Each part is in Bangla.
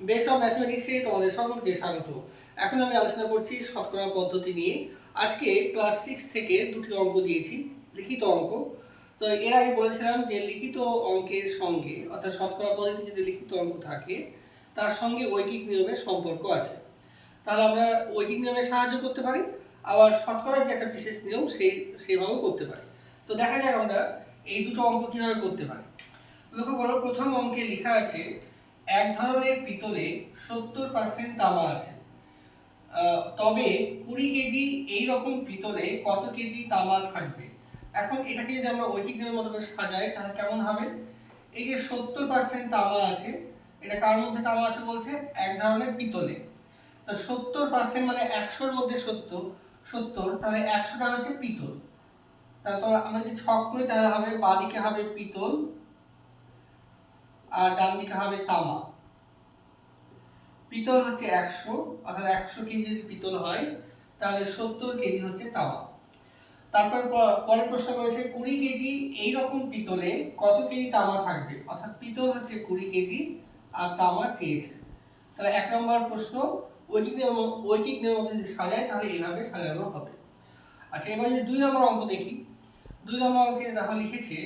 বেস অফ ম্যাথমেটিক্সে তোমাদের সকলকে স্বাগত। এখন আমি আলোচনা করছি শতকরা পদ্ধতি নিয়ে। আজকে ক্লাস সিক্স থেকে দুটি অঙ্ক দিয়েছি, লিখিত অঙ্ক। তো এর আগে বলেছিলাম যে লিখিত অঙ্কের সঙ্গে, অর্থাৎ শতকরা পদ্ধতি যদি লিখিত অঙ্ক থাকে, তার সঙ্গে ঐকিক নিয়মের সম্পর্ক আছে। তাহলে আমরা ঐকিক নিয়মের সাহায্য করতে পারি, আবার শতকরার যে একটা বিশেষ নিয়ম, সেই, সেভাবেও করতে পারি। তো দেখা যাক আমরা এই দুটো অঙ্ক কীভাবে করতে পারি। লক্ষ্য করো, প্রথম অঙ্কে লেখা আছে এক ধরনের পিতলে সত্তর পার্সেন্ট তামা আছে। তবে কুড়ি কেজি এই রকম পিতলে কত কেজি তামা থাকবে? এখন এটাকে যদি আমরা ঐকিক নিয়মের মতো করে সাজাই, তাহলে কেমন হবে? এই যে সত্তর পার্সেন্ট তামা আছে, এটা কার মধ্যে তামা আছে বলছে? এক ধরনের পিতলে। তো সত্তর পার্সেন্ট মানে একশোর মধ্যে সত্তর সত্তর, তাহলে একশোটা হচ্ছে পিতল। তাহলে আমরা যদি ছক করি, তাহলে হবে বাদিকে হবে পিতল আর ডান দিকে হবে তামা পিতল হচ্ছে একশো, অর্থাৎ একশো কেজি যদি পিতল হয়, তাহলে সত্তর কেজি হচ্ছে তামা তারপর পরের প্রশ্ন করেছে, কুড়ি কেজি এই রকম পিতলে কত কেজি তামা থাকবে? অর্থাৎ পিতল হচ্ছে কুড়ি কেজি, আর তামা চেয়েছে। তাহলে এক নম্বর প্রশ্ন ঐকিক নিয়ম ঐকিক নিয়ম যদি সাজায়, তাহলে এইভাবে সাজানো হবে। আচ্ছা এবার যদি দুই নম্বর অঙ্ক দেখি। দুই নম্বর অঙ্কে দেখো লিখেছে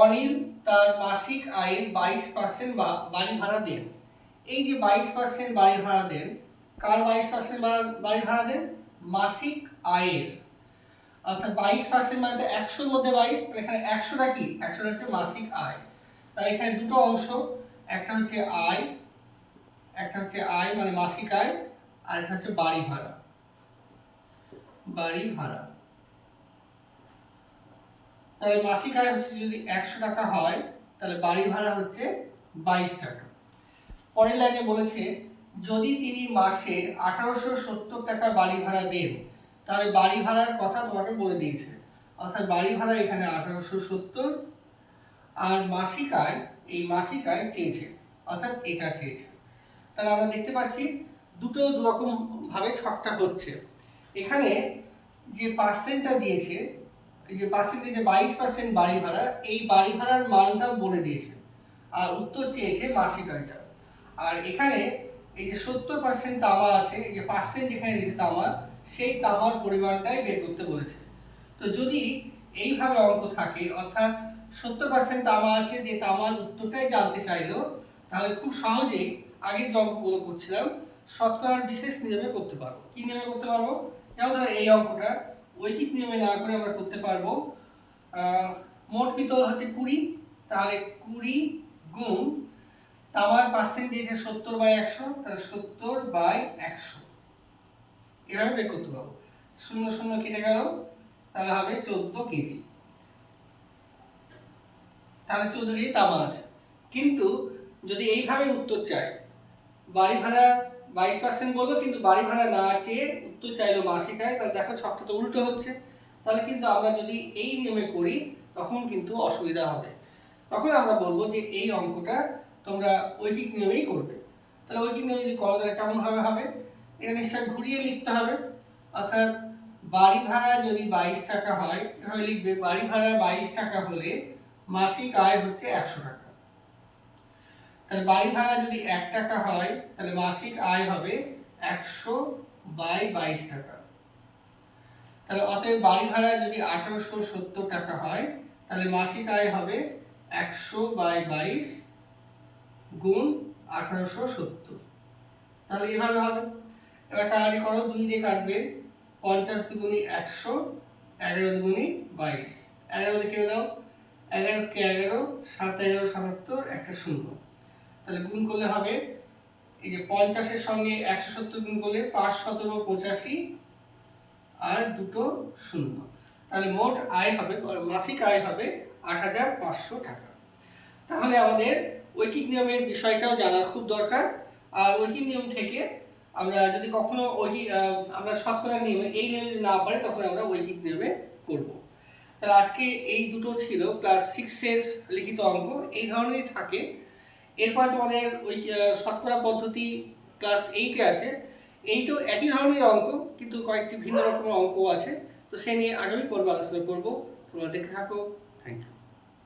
অনিল তার মাসিক আয়ের বাইশ পার্সেন্ট বা বাড়ি ভাড়া দেন। এই যে বাইশ পার্সেন্ট বাড়ি ভাড়া দেন, কার বাইশ পার্সেন্ট বাড়ি ভাড়া দেন? মাসিক আয়ের। অর্থাৎ বাইশ পার্সেন্ট মানে তো একশোর মধ্যে বাইশ, তাহলে এখানে একশোটা কি? একশোটা হচ্ছে মাসিক আয়। তাহলে এখানে দুটো অংশ, একটা হচ্ছে আয়, একটা হচ্ছে আয় মানে মাসিক আয়, আর একটা হচ্ছে বাড়ি ভাড়া। বাড়ি ভাড়া। তাহলে মাসিক আয় হচ্ছে যদি একশো টাকা হয়, তাহলে বাড়ি ভাড়া হচ্ছে বাইশ টাকা। পরের লাইনে বলেছে, যদি তিনি মাসে আঠারোশো সত্তর টাকা বাড়ি ভাড়া দেন, তাহলে বাড়ি ভাড়ার কথা তোমাকে বলে দিয়েছে। অর্থাৎ বাড়ি ভাড়া এখানে আঠারোশো সত্তর, আর মাসিক আয় এই মাসিক আয় চেয়েছে, অর্থাৎ এটা চেয়েছে। তাহলে আমরা দেখতে পাচ্ছি, দুটো দুরকম ভাবে ছকটা হচ্ছে। এখানে যে পার্সেন্টটা দিয়েছে যে পার্সেন্ট যে বাইশ পার্সেন্ট বাড়ি ভাড়া এই বাড়ি ভাড়ার মানটাও বলে দিয়েছে। আর উত্তর চেয়েছে মাসিক আয়টা। আর এখানে এই যে সত্তর পার্সেন্ট তামা আছে, এই যে পার্সেন্ট যেখানে দিয়েছে তামা, সেই তামার পরিমাণটাই বের করতে বলেছে। তো যদি এইভাবে অঙ্ক থাকে, অর্থাৎ সত্তর পার্সেন্ট তামা আছে যে তামার উত্তরটাই জানতে চাইলো, তাহলে খুব সহজেই আগের যে অঙ্কগুলো করছিলাম, শতকরার বিশেষ নিয়মে করতে পারব। কি নিয়মে করতে পারব? যেমন ধরো এই অঙ্কটা ঐকিক নিয়মে না করে আমরা করতে পারব। মোট পিতল হচ্ছে কুড়ি, তাহলে কুড়ি গুণ তামার পার্সেন্ট দিয়েছে সত্তর বাই একশো, তাহলে সত্তর বাই একশো। এভাবে বের করতে পারব শূন্য শূন্য কেটে গেল, তাহলে হবে চোদ্দ কেজি। তাহলে চোদ্দ কেজি তামা আছে। কিন্তু যদি এইভাবে উত্তর চাই, বাড়ি ভাড়া বাইশ পার্সেন্ট বলব কিন্তু বাড়ি ভাড়া না চেয়ে উত্তর চাইলো মাসিক আয় তাহলে দেখো, ছকটা তো উল্টো হচ্ছে। তাহলে কিন্তু আমরা যদি এই নিয়মে করি, তখন কিন্তু অসুবিধা হবে। তখন আমরা বলব যে এই অঙ্কটা তোমরা ঐকিক নিয়মেই করবে। তাহলে ঐকিক নিয়মে যদি করো, তাহলে কেমনভাবে হবে? এটা নিশ্চয় ঘুরিয়ে লিখতে হবে। অর্থাৎ বাড়ি ভাড়া যদি বাইশ টাকা হয় এভাবে লিখবে বাড়ি ভাড়া বাইশ টাকা হলে মাসিক আয় হচ্ছে একশো টাকা। তাহলে বাড়ি ভাড়া যদি এক টাকা হয়, তাহলে মাসিক আয় হবে একশো বাই বাইশ টাকা। তাহলে অতএব বাড়ি ভাড়া যদি আঠারোশো সত্তর টাকা হয়, তাহলে মাসিক আয় হবে একশো বাই বাইশ গুণ আঠারোশো সত্তর। তাহলে এভাবে হবে। এবার কাটাকাটি করো, দুই দিয়ে কাটবে। পঞ্চাশ দুগুণি একশো, এগারো দুগুণি বাইশ। এগারো দিকে দাও। এগারোকে এগারো, সাত এগারো, সাতাত্তর, একটা শূন্য। তাহলে গুণ করলে হবে, এই যে পঞ্চাশের সঙ্গে একশো সত্তর গুণ করলে পাঁচ সতেরো পঁচাশি আর দুটো শূন্য। তাহলে মোট আয় হবে মাসিক আয় হবে আট হাজার পাঁচশো টাকা। তাহলে আমাদের ঐকিক নিয়মের বিষয়টাও জানার খুব দরকার। আর ঐকিক নিয়ম থেকে আমরা যদি কখনো ওই আমরা শতকরা নিয়মে এই নিয়মে যদি না পারি, তখন আমরা ঐকিক নিয়মে করব। তাহলে আজকে এই দুটো ছিল, ক্লাস সিক্সের লিখিত অঙ্ক। এই ধরনেরই থাকে। এরপর তোমাদের ওই শতকরা পদ্ধতি ক্লাস এইটে আছে। এই তো একই ধরনের অঙ্ক, কিন্তু কয়েকটি ভিন্ন রকমের অঙ্ক আছে। তো সে নিয়ে আগামী পর্ব আলোচনা করব। তোমরা দেখে থাকো। Thank you